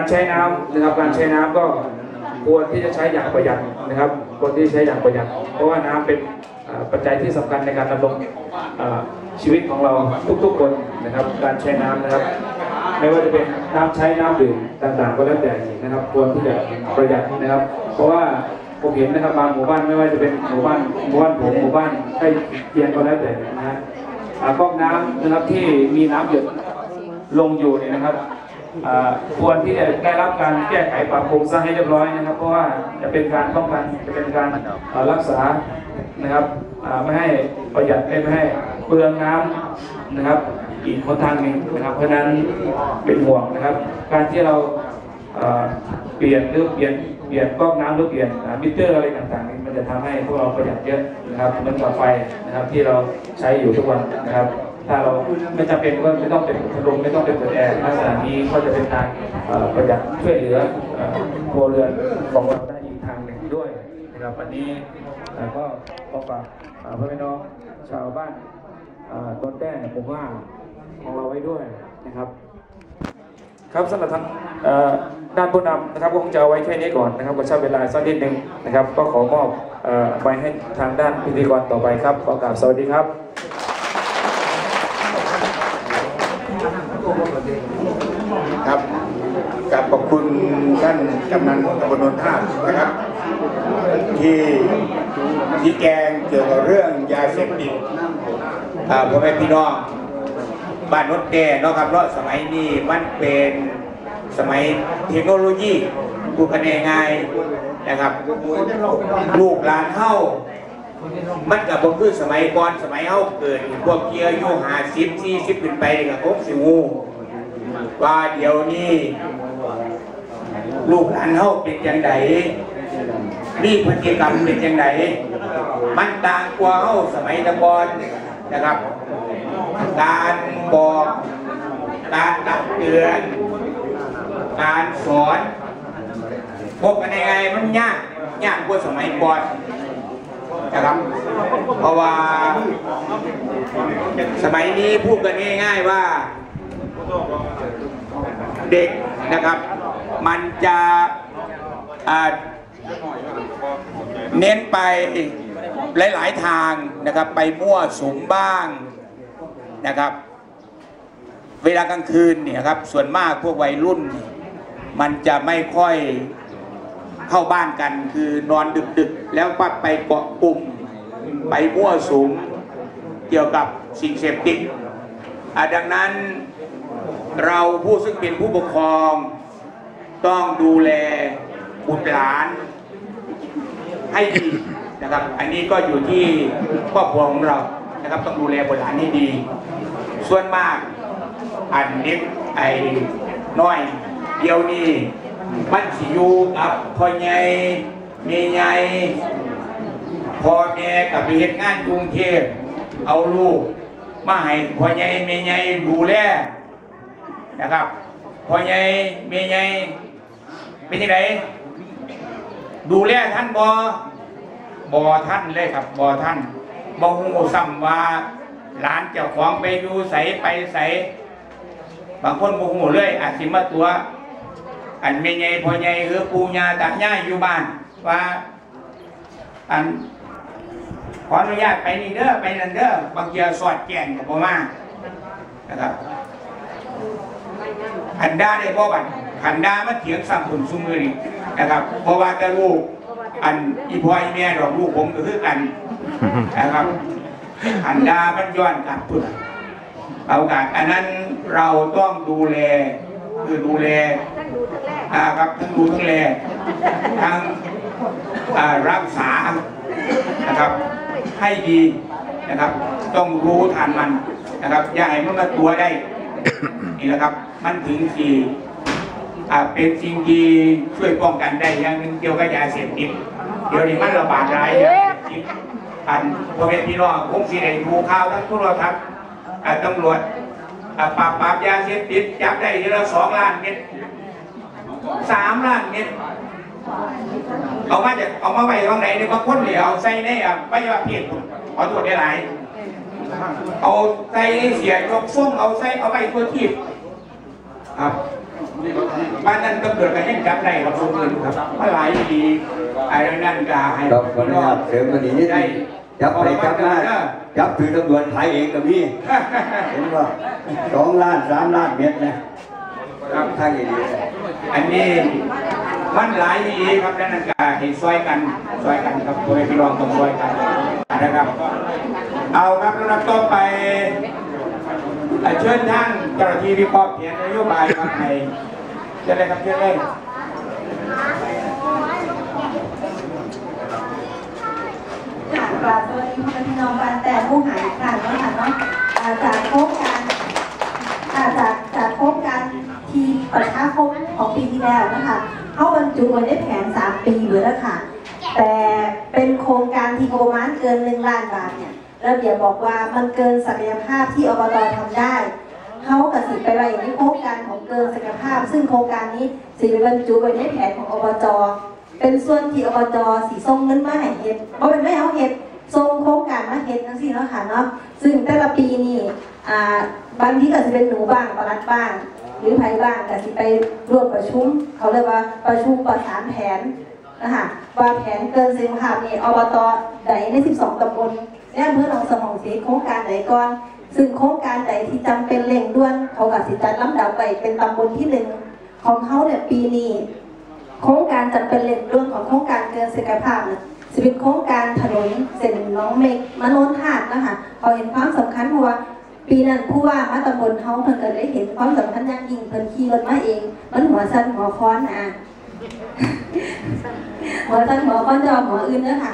การใช้น้ำนะครับการใช้น้ำก็ควรที่จะใช้อย่างประหยัดนะครับควรที่ใช้อย่างประหยัด เพราะว่าน้ำเป็นปัจจัยที่สำคัญในการดำรงชีวิตของเราทุกๆคนนะครับ การใช้น้ำนะครับ ไม่ว่าจะเป็นน้ำใช้น้ำดื่มต่างๆ ก็แล้วแต่นะครับ ควรที่จะประหยัดนะครับ เพราะว่าผมเห็นนะครับบางหมู่บ้านไม่ว่าจะเป็นหมู่บ้านหมู่บ้านผมหมู่บ้านใกล้เคียงก็แล้วแต่นะฮะก๊อกน้ำนะครับที่มีน้ำหยดลงอยู่เนี่ยนะครับ ควรที่จะได้รับการแก้ไขปรับปรุงซะให้เรียบร้อยนะครับ เพราะว่าจะเป็นการป้องกันจะเป็นการรักษานะครับไม่ให้ประหยัดไม่ให้เปลืองน้ำนะครับ อีกคนทางหนึ่งนะครับ เพราะนั้นเป็นห่วงนะครับ การที่เราเปลี่ยนหรือเปลี่ยนเปลี่ยนก๊อกน้ำหรือเปลี่ยนมิเตอร์อะไรต่างๆนี่มันจะทำให้พวกเราประหยัดเยอะนะครับเหมือนกับไฟนะครับที่เราใช้อยู่ทุกวันนะครับ ถ้าเราไม่จำเป็นก็ไม่ต้องเป็นพัดลมไม่ต้องเป็นเปิดแอร์ลักษณะนี้ก็จะเป็นการประหยัดช่วยเหลือครัวเรือนของเราได้อีกทางหนึ่งด้วยนะครับวันนี้ก็ขอฝากเอ่อพ่อแม่น้องชาวบ้านต้นแต้หมู่บ้านของเราไว้ด้วยนะครับ ครับสำหรับทางด้านผู้นำนะครับก็คงจะเอาไว้แค่นี้ก่อนนะครับก็ใช้เวลาสักนิดหนึ่งนะครับ ก็ขอมอบไปให้ทางด้านพิธีกรต่อไปครับขอกราบสวัสดีครับครับกับขอบคุณท่านกำนันตำบลนนท่านะครับ ที่ที่แกงเกี่ยวกับเรื่องยาเสพติดอ่าพ่อแม่พี่น้องบ้านนนแก่เนาะครับเนาะสมัยนี้มันเป็นสมัยเทคโนโลยีกูกันง่ายนะครับลูกหลานเฮามันกับผมคือสมัยก่อนสมัยเฮาเกิดพวกเกียร์ยุหาสิบสี่สิบขึ้นไปนี่กับผมสิงูว่าเดี๋ยวนี้ ลูกหลานเฮาเป็นจังไดนี่พฤติกรรมเป็นจังไดมันต่างกว่าเฮาสมัยตะกอนนะครับ การบอกการตักเตือน การสอนพบกันยังไงมันยากยากกว่าสมัยก่อนนะครับ เพราะว่า สมัยนี้พูดกันง่าย ๆว่า เด็กนะครับ มันจะเน้นไปหลาย ๆ ทางนะครับ ไปมั่วสุมบ้างนะครับ เวลากลางคืนเนี่ยครับ ส่วนมากพวกวัยรุ่น มันจะไม่ค่อยเข้าบ้านกัน คือนอนดึก ๆ แล้วก็ไปเกาะกลุ่ม ไปมั่วสุมเกี่ยวกับสิ่งเสพติดอะดังนั้นเราผู้ซึ่งเป็นผู้ปกครอง ต้องดูแลบุตรหลานให้ดีนะครับ อันนี้ก็อยู่ที่ครอบครัวของเรานะครับ ต้องดูแลบุตรหลานให้ดี ส่วนมากอันเล็กไอ้น้อย เดียวนี้มันสิอยู่กับพ่อใหญ่แม่ใหญ่พ่อแม่กับไปเฮ็ดงานกรุงเทพเอาลูกมาให้พ่อใหญ่แม่ใหญ่ดูแลนะครับพ่อใหญ่เมียใหญ่ เป็นยังไงดูแลท่านบอบอท่านเลยครับบอท่านบอหูซ้ำว่าหลานเจ้าของไปอยู่ใสไปใสบางคนบอหูเลยอาจสิมาตัว อันเมียใหญ่พ่อใหญ่หรือปู่ย่าตายาอยู่บ้าน ว่า อันขออนุญาตไปนี่เด้อไปนั่นเด้อบางเทียสอดแก่งกับพ่อมานะครับหันได้ได้พ่อบัด หันด้ามาเถียงสั่งผลซุ้มเลยนี่นะครับเพราะว่าแต่ลูกอันอีพ่ออีแม่ดอกลูกผมก็คือกันนะครับหันด้ามันย้อนกลับพุ่นเอาการอันนั้นเราต้องดูแลคือดูแลอ่าครับทั้งดูทั้งแลทั้งอ่ารักษานะครับให้ดีนะครับ ต้องรู้ทันมันนะครับ อย่าให้มันมาตัวได้นี่แหละครับ มันถึงสี่อ่า เป็นสิ่งที่ช่วยป้องกันได้อย่างหนึ่งเกี่ยวกับยาเสพติดเดี๋ยวนี้มันระบาดร้ายยาเสพติดอันพ่อแม่พี่น้องคงสิได้ดูข่าวทั้งทุกเราทัศน์อ่าตำรวจอ่าปราบปรามยาเสพติดจับได้ทีละสองล้านเม็ดสามล้านเม็ดเอามาจากเอามาไว้ตรงไหนเนี่ยบางคนเหลียวใส่ในอะไม่ใช่ว่าเพียรขอตรวจได้หลายเอาใส่เสียยกฟุ้งเอาใส่เอาไปตัวทีบครับ บ้านนั้นตำรวจก็ยังจับได้ครับทุกคนครับมาหลายปีไอ้นั่นก็ให้ครับขออนุญาตเสริมกันอีกนิดนึได้งจับไปจับมาจับถือตำรวจไทยเองกับพี่เห็นว่าสองล้านสามล้านเม็ดนะครับทางอย่างนี้อันนี้มันหลายปีครับนั่นก็ให้ซอยกันซอยกันครับตัวพี่รองต้องซอยกันนะครับ เอาครับลำดับต่อไปเอ่อเชิญท่านเจ้าหน้าที่วิเคราะห์เขียนนโยบายครับให้ เชิญเลยครับเชิญเลยค่ะกราบสวัสดีพ่อแม่พี่น้องบ้านแต่ผู้หายค่ะเนาะค่ะเนาะอ่าจากโครงการจากจากโครงการทีประชาคมของปีที่แล้วนะคะเข้าบรรจุไว้ในแผน 3 ปีอยู่แล้วค่ะ แต่เป็นโครงการที่งบประมาณเกิน1ล้านบาทเนี่ยระเบียบบอกว่ามันเกินศักยภาพที่อบตทำได้ สิไปไว้ในโครงการของเกินศักยภาพ ซึ่งโครงการนี้สิบรรจุไว้ในแผนของอบจเป็นส่วนที่อบจสีส่งเงินมาให้เฮ็ดเพราะเป็นไม่เอาเฮ็ดส่งโครงการมาเฮ็ดทั้งสิ้นแล้วค่ะเนาะซึ่งแต่ละปีนี่อ่าบางทีก็จะเป็นหนูบ้างประลัดบ้าง หรือไผบ้างก็สิไปร่วมประชุม เขาเรียกว่าประชุมประสานแผนนะคะว่าแผนเกินศักยภาพนี่อบตใดใน 12ตำบลในอำเภอหนองสมองสีโครงการไหนก่อน ซึ่งโครงการใดที่จำเป็นเร่งด่วนเขาก็สิจัดลำดับไปเป็นตำบลที่หนึ่งของเขาเนี่ยปีนี้โครงการจัดเป็นเลนเรื่องของโครงการเกินศักยภาพนะจะเป็นโครงการถนนเส้นน้องเมกมโนนหาดนะคะเขาเห็นความสำคัญเพราะว่าปีนั้นผู้ว่ามาตำบลเฮาเพิ่นก็ได้เห็นความสำคัญอย่างยิ่งเพิ่นขี่รถมาเอง มันหัวสั้นหัวค้อนอะหัวสั้นหัวค้อนจะเอหัวอื่นเด้อค่ะ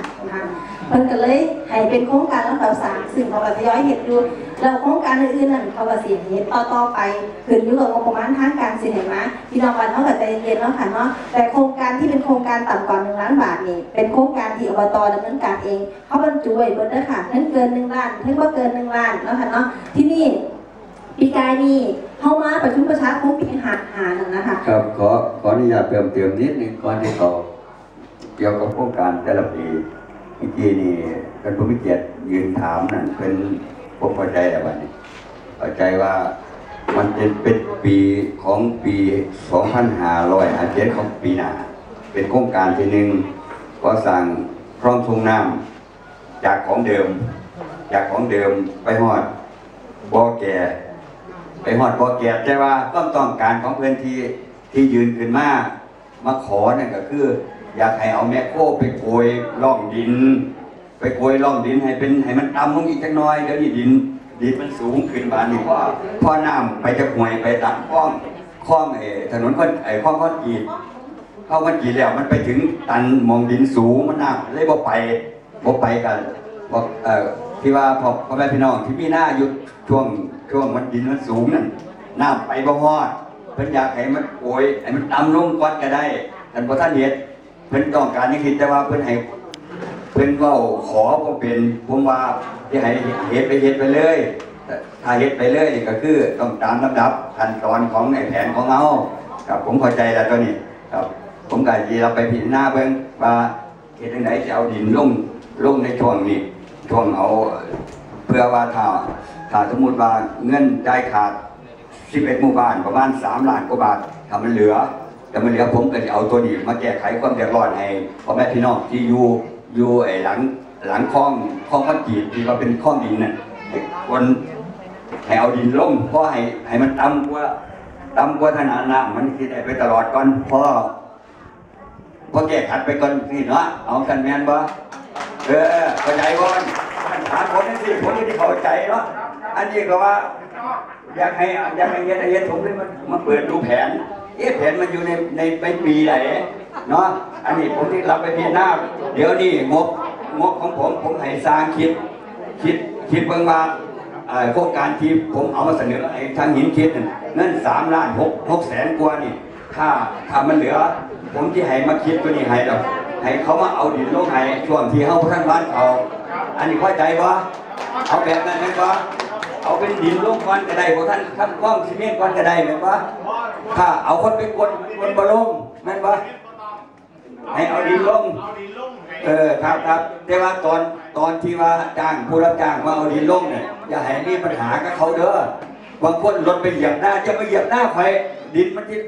นะคะเพิ่นก็เลยให้เป็นโครงการลำดับสามซึ่งเขาก็ทยอยเห็นอยู่แล้วโครงการอื่นๆนั่นเขาก็เสิเห็นต่อต่อไปขึ้นอยู่กับงบประมาณทางการสิเห็นไหมพี่น้องบ้านเขาก็ใจเย็นๆเนาะค่ะเนาะแต่โครงการที่เป็นโครงการต่ำกว่า1ล้านบาทนี่เป็นโครงการที่อบตดำเนินการเองเขาบรรจุไว้เบิดเด้อค่ะทั้งเกิน1ล้านทั้งบ่เกิน1ล้านเนาะค่ะเนาะที่นี่ปีกายนี่เข้ามาประชุมประชาคมปีหาหานนะคะครับขอขออนุญาตเติมเติมนิดนึงก่อนที่ต่อเกี่ยวกับโครงการแต่ละปี เมื่อกี้นี่เป็นผู้มีเกียรติยืนถามนั่นเป็นผมเข้าใจแล้ววันนี้เข้าใจว่ามันเป็นเป็นปีของปี 2557ของปีหน้าเป็นโครงการที่หนึ่งก็สั่งพร้อมทรงน้ำจากของเดิม จากของเดิมไปหอดบ่อแก่ไปหอดบ่อแก็บแต่ว่าต้องต้องการของเพื่อนที่ที่ยืนขึ้นมามาขอนั่นก็คือ อยากให้เอาแมคโครไปโกยร่องดิน ไปโกยร่องดินให้เป็นให้มันต่ำลงอีกจักหน้อยเดี๋ยวนี้ดินดินมันสูงขึ้นบานนี่เพราะเพราะน้ำไปจะห่วยไปตัดคลองคลองไอ้ถนนคนไอ้คลองคอนกรีตเข้ามันกีดแล้วมันไปถึงตันมองดินสูงมันน้ำเลยบ่ไปบ่ไปกันบอกเอ่อที่ว่าพ่อพ่อแม่พี่น้องที่มีหน้าอยู่ช่วงช่วงมันดินมันสูงนั่นน้ำไปบ่ฮอดเพิ่นอยากให้มันโกยให้มันต่ำลงก่อนก็ได้ท่านบ่ท่านเฮ็ด เพิ่นต้องการให้คิดแต่ว่าเพิ่นให้เพิ่นเว้าขอผมเป็นผมว่าที่ให้เฮ็ดไปเฮ็ดไปเลยถ้าเฮ็ดไปเลยนี่ก็คือต้องตามลำดับขั้นตอนของในแผนของเราครับผมเข้าใจแล้วตัวนี้ครับ ผมก็สิเราไปพิจารณาเบิ่งว่าเฮ็ดจังไดจะเอาดินลงลงในช่วงนี้ช่วงเอาเพื่อว่าถ้าถ้าสมมุติว่าเงินได้ายขาด11หมู่บ้านประมาณ3ล้านกว่าบาทถ้ามันเหลือ ถ้ามันเหลือผมก็จะเอาตัวนี้มาแก้ไขความเดือดร้อนให้พ่อแม่พี่น้องที่อยู่อยู่ไอ้หลังหลังคลองคลองคอนกรีตที่ว่าเป็นคลองดินน่ะคนให้เอาดินลงเพราะให้ให้มันต่ำกว่าต่ำกว่าขนาดน้ำมันสิได้ไปตลอดก่อนเพราะพอแก้ขัดไปก่อนนี่เนาะเอากันแมนบ่เออเข้าใจบ่ถามผมนี่สิผมนี่เข้าใจเนาะอันนี้ก็ว่า อยากให้อยากให้เฮ็ดเฮ็ดผมเลยมันมาเปิดดูแผน เอ๊ะแผนมันอยู่ในในในปีไหนเนาะอันนี้ผมที่รับไปพิจารณาเดี๋ยวนี้งบงบของผมผมให้สร้างคิดคิดคิดเบิ่งว่าโครงการที่ผมเอามาเสนอให้ทางหินคิดนั่นสามล้านหกหกแสนกว่านี่ถ้าถ้ามันเหลือ ผมที่ให้มาคิดตัวนี้ให้ดอกให้เขามาเอาดินลงให้ช่วงที่เฮาท่านบ้านเขาอันนี้เข้าใจบ่เอาแบบนั้นไหมบ่ เอาเป็นดินลงก่อนก็ได้พวกท่านทำกล้องซีเมนต์ก่อนก็ได้แม่นปะถ้าเอาคนไปกดกดบอลงแม่นปะให้เอาดินลง เออครับครับ แต่ว่าตอนตอนที่ว่าจ้างผู้รับจ้างว่าเอาดินลงเนี่ยอย่าให้มีปัญหากับเขาเด้อบางคนรถไปเหยียบหน้าจะไปเหยียบหน้าใครดินมันที่